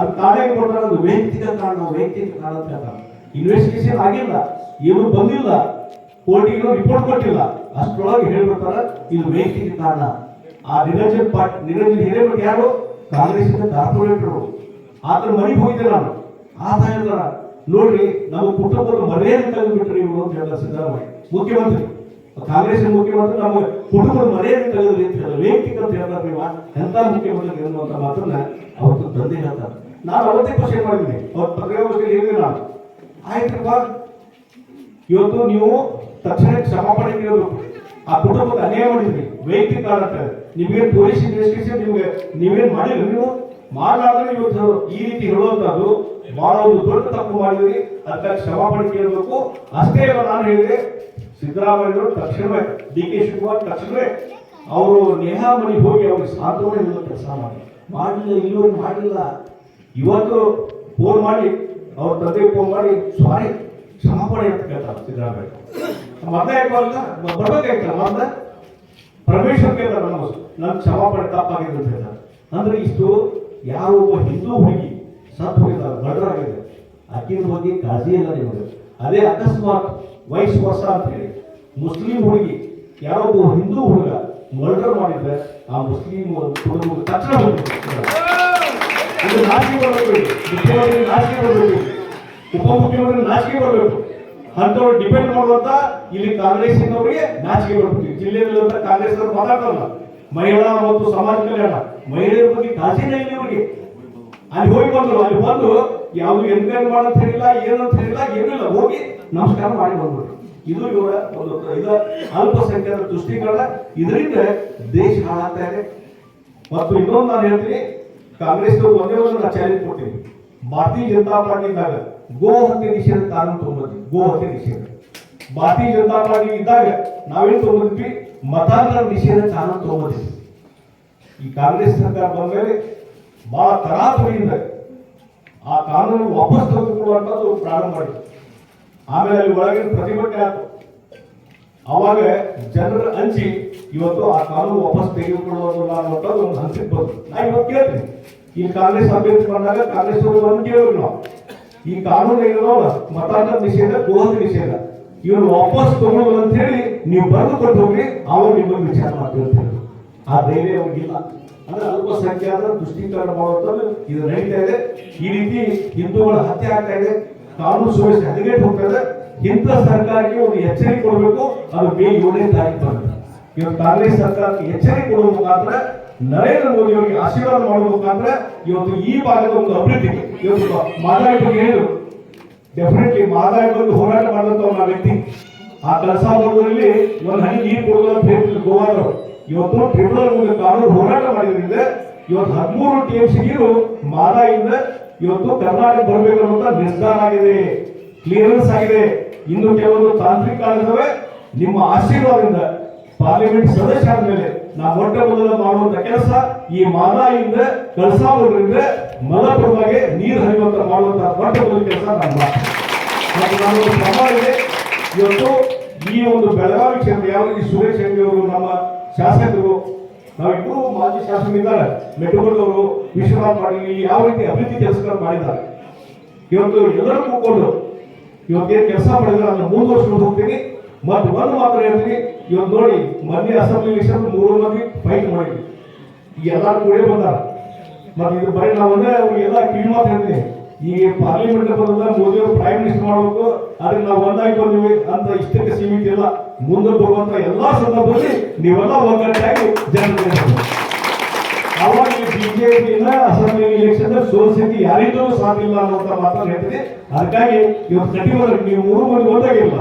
ಅದು ಕೊಡ್ತಾರೆ ಅದು ವೈಯಕ್ತಿಕ ಕಾರಣ ವೈಯಕ್ತಿಕ ಕಾರಣ ಅಂತ ಹೇಳ್ತಾರೆ. ಇನ್ವೆಸ್ಟಿಗೇಷನ್ ಆಗಿಲ್ಲ. ಏನು ಬಂದಿಲ್ಲ. ಕೋರ್ಟಿಗೆ ರಿಪೋರ್ಟ್ ಕೊಟ್ಟಿಲ್ಲ. ಅಷ್ಟರೊಳಗೆ ಹೇಳ್ಬಿಡ್ತಾರೆ, ಇದು ವೈಯಕ್ತಿಕ ಕಾರಣ. ಆ ನಿರಂಜನ್ ಪಾಟ್, ನಿರಂಜನ್ ಹಿರೇಮಠ ಯಾರು? ಕಾಂಗ್ರೆಸ್ ಕಾರ್ಪೊರೇಟರು ಆತನ ಮನೆಗೆ ಹೋಗಿದ್ದೆ ನಾನು. ಆತ ಹೇಳ್ತಾರ ನೋಡ್ರಿ, ನಮ್ಮ ಕುಟುಂಬದ ಮರ್ಯಾದೆ ತೆಗೆದುಬಿಟ್ರಿ ಇವರು ಅಂತ ಹೇಳ್ತಾರೆ ಸಿದ್ದರಾಮಯ್ಯ. ಮುಖ್ಯಮಂತ್ರಿ. ಕಾಂಗ್ರೆಸ್ ಮುಖ್ಯಮಂತ್ರಿ, ನಮ್ಮ ಕುಟುಂಬದ ಮರ್ಯಾದೆ ತೆಗೆದ್ರಿ ಅಂತ ಹೇಳಿದ್ರೆ ವೈಯಕ್ತಿಕ ಅಂತ ಹೇಳ್ತಾರೆ ಎಂತ ಮುಖ್ಯಮಂತ್ರಿ ಅನ್ನುವಂತ ಮಾತನ್ನ ಅವತ್ತು ತಂದೆ ಹೇಳ್ತಾರೆ. ನಾನು ಅವತ್ತೇ ಕ್ವಶನ್ ಮಾಡಿದ್ದೀನಿ ಅವತ್ತು ಪತ್ರಿಕಾಗೋಷ್ಠಿಯಲ್ಲಿ ಹೇಳಿದೆ ನಾನು. ಆಯ್ತಪ್ಪ ಇವತ್ತು ನೀವು ತಕ್ಷಣ ಕ್ಷಮಾಪಣೆ ಕೇಳಬೇಕು ಆ ಕುಟುಂಬಕ್ಕೆ ಅನ್ಯಾಯ ಮಾಡಿದ್ರಿ. ವೈಯಕ್ತಿಕ ಕಾರಣ ಅಂತ ನಿಮಗೆ ಪೊಲೀಸ್ ಇನ್ವೆಸ್ಟಿಗೇಷನ್ ನಿಮಗೆ, ನೀವೇನು ಮಾಡಿಲ್ಲ ನೀವು? ಮಾಡಲಾದ್ರೆ ಇವತ್ತು ಈ ರೀತಿ ಹೇಳುವಂತದ್ದು ಬಹಳ ಒಂದು ದೊಡ್ಡ ತಪ್ಪು ಮಾಡಿದ್ರಿ. ಅದಕ್ಕೆ ಕ್ಷಮಾಪಣೆ ಕೇಳಬೇಕು. ಅಷ್ಟೇ ಅಲ್ಲ ನಾನು ಹೇಳಿದೆ ಸಿದ್ದರಾಮಯ್ಯವರು ತಕ್ಷಣವೇ, ಡಿ ಕೆ ಶಿವಕುಮಾರ್ ತಕ್ಷಣವೇ ಅವರು ನೇಹಾ ಹೋಗಿ ಅವ್ರಿಗೆ ಸಾಂತ್ವನ ಹೇಳೋ ಕೆಲಸ ಮಾಡಿ ಮಾಡಲಿಲ್ಲ ಇಲ್ಲಿವರೆಗೆ ಮಾಡಲಿಲ್ಲ ಇವತ್ತು ಫೋನ್ ಮಾಡಿ, ಅವ್ರ ತಂದೆ ಫೋನ್ ಮಾಡಿ ಸಾರಿ ಕ್ಷಮಾಪಣೆ ಅಂತ ಕೇಳ್ತಾರೆ, ಸಿದ್ದರಾಮಯ್ಯ. ಮತ್ತೆ ಯಾಕೆ ಬರಲ್ಲ ಬರ್ಬೇಕಾಯ್ತಲ್ಲ ಅರ್ಧ ಪರಮೇಶ್ವರ್ ಕೇಳ್ತಾರೆ ನಮ್ಮ ನನ್ನ ಕ್ಷಮಾಪಣೆ ತಪ್ಪಾಗಿದೆ ಅಂತ ಹೇಳ್ತಾರೆ. ಅಂದ್ರೆ ಇಷ್ಟು ಯಾವ ಒಬ್ಬ ಹಿಂದೂ ಹುಡುಗಿ ಸತ್ತು ಹೋಗಿದ್ದಾರೆ ಮರ್ಡರ್ ಆಗಿದೆ ಆಕಿನ ಬಗ್ಗೆ ಕಾಳಜಿ ಇಲ್ಲ ನಿಮಗೆ. ಅದೇ ಅಕಸ್ಮಾತ್ ವಯಸ್ಸು ವರ್ಷ ಅಂತ ಹೇಳಿ, ಮುಸ್ಲಿಂ ಹುಡುಗಿ ಯಾರೊಬ್ಬ ಹಿಂದೂ ಹುಡುಗ ಮರ್ಡರ್ ಮಾಡಿದ್ರೆ, ಆ ಮುಸ್ಲಿಂ ಹುಡುಗ ತಕ್ಷಣ ಇದು ನಾಚಿಕೆ ಬರಬೇಕು. ಮುಖ್ಯಮಂತ್ರಿ ನಾಚಿಕೆ ಬರಬೇಕು. ಉಪಮುಖ್ಯಮಂತ್ರಿ ನಾಚಿಕೆ ಬರಬೇಕು. ಅಂತವ್ರು ಡಿಪೆಂಡ್ ಮಾಡುವಂತ ಇಲ್ಲಿ ಕಾಂಗ್ರೆಸ್ ಅವರಿಗೆ ನಾಚಿಕೆ ಬರಬೇಕು. ಜಿಲ್ಲೆಯಲ್ಲಿ ಕಾಂಗ್ರೆಸ್ ಅವರು ಮಾತಾಡ್ತಾರಲ್ಲ, ಮಹಿಳಾ ಮತ್ತು ಸಮಾಜ ಕಲ್ಯಾಣ. ಮಹಿಳೆಯರ ಬಗ್ಗೆ ಕಾಳಜಿನೇ ಇಲ್ಲ ಇವರಿಗೆ ಅಲ್ಲಿ ಹೋಗಿ ಬಂದ್ರು, ಅಲ್ಲಿ ಬಂದು ಯಾವುದು ಎನ್ಕ್ವೈರಿ ಮಾಡಂತ ಹೇಳಿಲ್ಲ, ಏನಂತ ಹೇಳಿಲ್ಲ ಏನಿಲ್ಲ ಹೋಗಿ ನಮಸ್ಕಾರ ಮಾಡಿ ಬಂದ್ಬಿಟ್ರು. ಇದು ಇವರ ಒಂದು ಇದು ಅಲ್ಪಸಂಖ್ಯಾತರ ತುಷ್ಟೀಕರಣ. ಇದರಿಂದ ದೇಶ ಹಾಳಾಗ್ತಾ ಇದೆ. ಮತ್ತು ಇನ್ನೊಂದು ನಾನು ಹೇಳ್ತೀನಿ ಕಾಂಗ್ರೆಸ್ ಒಂದೇ ಒಂದು ಚಾಲೆಂಜ್ ಕೊಡ್ತೀನಿ ಭಾರತೀಯ ಜನತಾ ಪಾರ್ಟಿ ಇದ್ದಾಗ ಗೋ ಹತ್ಯೆ ನಿಷೇಧ ಕಾನೂನು ತಗೊಂಡ್ಬಂದ್ವಿ ಗೋ ಹತ್ಯೆ ನಿಷೇಧ. ಭಾರತೀಯ ಜನತಾ ಪಾರ್ಟಿ ಇದ್ದಾಗ ನಾವೇನು ತಗೊಂಡ್ವಿ ಮತಾಂತರ ನಿಷೇಧ ಕಾನೂನು ತೊಗೊಂಬಂದ್ವಿ. ಈ ಕಾಂಗ್ರೆಸ್ ಸರ್ಕಾರ ಬಂದ ಮೇಲೆ ಬಹಳ ತರಾತುರಿಯಿಂದ ಆ ಕಾನೂನು ವಾಪಸ್ ತೆಗೆದುಕೊಳ್ಳುವಂಥದ್ದು ಪ್ರಾರಂಭ ಮಾಡಿದ್ವಿ ಆಮೇಲೆ ಅಲ್ಲಿ ಒಳಗಿನ ಪ್ರತಿಭಟನೆ ಆಯ್ತು ಅವಾಗ ಜನರ ಹಂಚಿ ಇವತ್ತು ಆ ಕಾನೂನು ವಾಪಸ್ ತೆಗೆದುಕೊಳ್ಳೋದಿಲ್ಲ ಅನ್ನೋದು ಒಂದು ಹಂಚಿಗೆ ಬಂತು. ನಾ ಇವತ್ತು ಕೇಳ್ತೀನಿ. ಈ ಕಾಂಗ್ರೆಸ್ ಅಭ್ಯರ್ಥಿ ಬಂದಾಗ ಕಾಂಗ್ರೆಸ್ ಬಂದು ಕೇಳಿದ್ರು ಈ ಕಾನೂನು ಏನೋಲ್ಲ ಮತಾಂತರ ನಿಷೇಧ ಗೋಹದ ನಿಷೇಧ. ಇವ್ರು ವಾಪಸ್ ತಗೊಳ್ಳೋದು ಅಂತ ಹೇಳಿ ನೀವು ಬರೆದು ಕೊಟ್ಟು ಹೋಗ್ರಿ, ಅವರು ನಿಮಗೆ ವಿಚಾರ ಮಾಡ್ತೀವಿ ಅಂತ ಹೇಳಿ ಆ ಧೈರ್ಯ ಅವ್ರಿಗಿಲ್ಲ. ಅಂದ್ರೆ ಅಲ್ಪಸಂಖ್ಯಾತರ ತುಷ್ಟೀಕರಣ ಮಾಡುವಂಥದ್ದು ಇದು ನಡೀತಾ ಇದೆ. ಈ ರೀತಿ ಹಿಂದೂಗಳ ಹತ್ಯೆ ಆಗ್ತಾ ಇದೆ. ಕಾನೂನು ಸುವ್ಯವಸ್ಥೆ ಹದಗೆಟ್ಟು ಹೋಗ್ತಾ ಇದೆ. ಇಂಥ ಸರ್ಕಾರಕ್ಕೆ ಒಂದು ಎಚ್ಚರಿಕೆ ಕೊಡಬೇಕು, ಅದು ಮೇ ಏಳನೇ ತಾರೀಕು ಇವತ್ತು ಕಾಂಗ್ರೆಸ್ ಸರ್ಕಾರಕ್ಕೆ ಎಚ್ಚರಿಕೆ ಕೊಡುವ ಮುಖಾಂತರ ನರೇಂದ್ರ ಮೋದಿ ಅವರಿಗೆ ಆಶೀರ್ವಾದ ಮಾಡುವ ಮುಖಾಂತರ ಇವತ್ತು ಈ ಭಾಗದ ಒಂದು ಅಭಿವೃದ್ಧಿ ಇವತ್ತು ಮಾದಾಯಿ ಬಗ್ಗೆ ಹೇಳಿದ್ರು. ಡೆಫಿನೆಟ್ಲಿ ಮಾದಾಯಿ ಬಗ್ಗೆ ಹೋರಾಟ ಮಾಡಿದಂತ ವ್ಯಕ್ತಿ. ಆ ಕೆಲಸ ಮಾಡೋದ್ರಲ್ಲಿ ಒಂದು ಹನಿ ನೀರು ಕೊಡುವ ಅಂತ ಹೇಳ್ತಿದ್ರು ಗೋವಾದವರು. ಇವತ್ತು ಟ್ರಿಬ್ಯುನಲ್ ಮೂಲಕ ಕಾನೂನು ಹೋರಾಟ ಮಾಡಿದ್ರಿಂದ ಇವತ್ತು ಹದಿಮೂರು ಟಿ ಎಂ ಸಿ ನೀರು ಮಾದಾಯಿಂದ ಇವತ್ತು ಕರ್ನಾಟಕ ಬರಬೇಕು ಅನ್ನುವಂತ ನಿರ್ಧಾರ ಆಗಿದೆ. ಕ್ಲಿಯರೆನ್ಸ್ ಆಗಿದೆ. ಇನ್ನು ಕೆಲವೊಂದು ತಾಂತ್ರಿಕ ಕಾರಣದವೇ ನಿಮ್ಮ ಆಶೀರ್ವಾದದಿಂದ ಪಾರ್ಲಿಮೆಂಟ್ ಸದಸ್ಯ ಆದ್ಮೇಲೆ ನಾ ಮೊಟ್ಟ ಮೊದಲ ಮಾಡುವಂತ ಕೆಲಸ ಈ ಮಾದಾಯಿಂದ ಮಾಡಿದ್ರೆ ಮಲಪ್ರಭಾಗೆ ನೀರು ಹರಿಯುವಂತ ಮಾಡುವಂತ ಮೊಟ್ಟ ಮೊದಲ ಕೆಲಸ. ಮತ್ತು ನಾನು ಇದೆ. ಇವತ್ತು ಈ ಒಂದು ಬೆಳಗಾವಿ ಕ್ಷೇತ್ರ ಯಾವ ರೀತಿ ಸುರೇಶ್ ಅಂಗಡಿ ಅವರು ನಮ್ಮ ಶಾಸಕರು, ನಾವಿಬ್ಬರು ಮಾಜಿ ಶಾಸಕರಿದ್ದಾರೆ. ಮೆಟ್ಟುಗೌಡವರು ವಿಶ್ವನಾಥ್ ಪಾಟೀಲ್ ಯಾವ ರೀತಿ ಅಭಿವೃದ್ಧಿ ಕೆಲಸಗಳನ್ನು ಮಾಡಿದ್ದಾರೆ. ಇವತ್ತು ಎಲ್ಲರೂ ಕೂತ್ಕೊಂಡು ಇವತ್ತೇನು ಕೆಲಸ ಮಾಡಿದ್ರೆ ಅದನ್ನ ವರ್ಷ ಹೋಗ್ತೀನಿ. ಮತ್ತೆ ಒಂದು ಮಾತ್ರ ಹೇಳ್ತೀನಿ ಇವತ್ತು ನೋಡಿ, ಮೊನ್ನೆ ಅಸೆಂಬ್ಲಿ ಎಲೆಕ್ಷನ್ ಮೂರು ಮಂದಿ ಫೈಟ್ ಮಾಡಿದ್ವಿ. ಈಗ ಎಲ್ಲರೂ ಕೂಡೇ ಬಂದಾರ. ಮತ್ತೆ ಇದು ಬರೀ ನಾವು ಅಂದ್ರೆ ಅವ್ರಿಗೆ ಎಲ್ಲ ಕಿವಿ ಮಾತು ಹೇಳ್ತೀನಿ. ಈ ಪಾರ್ಲಿಮೆಂಟ್ ಬಂದ ಮೋದಿ ಅವರು ಪ್ರೈಮ್ ಮಿನಿಸ್ಟರ್ ಮಾಡಬೇಕು. ಅದಕ್ಕೆ ನಾವು ಒಂದಾಗಿ ಬಂದಿವಿ ಅಂತ ಇಷ್ಟಕ್ಕೆ ಸೀಮಿತ ಇಲ್ಲ. ಮುಂದೆ ಬರುವಂತ ಎಲ್ಲಾ ಸಂದರ್ಭದಲ್ಲಿ ನೀವೆಲ್ಲ ಒಗ್ಗಟ್ಟಾಗಿ ಜನರಿಗೆ ಅವಾಗ ಬಿಜೆಪಿನ ಅಸೆಂಬ್ಲಿ ಎಲೆಕ್ಷನ್ ಸೋಸಿದ್ದು ಯಾರಿಗೂ ಇಲ್ಲ ಅನ್ನೋ ಮಾತನ್ನು ಹೇಳ್ತೀನಿ. ಅದಕ್ಕಾಗಿ ಇವತ್ತು ಕಟಿಬರ್ ನೀವು ಮೂರು ಮಂದಿ ಒಂದಾಗಿಲ್ಲ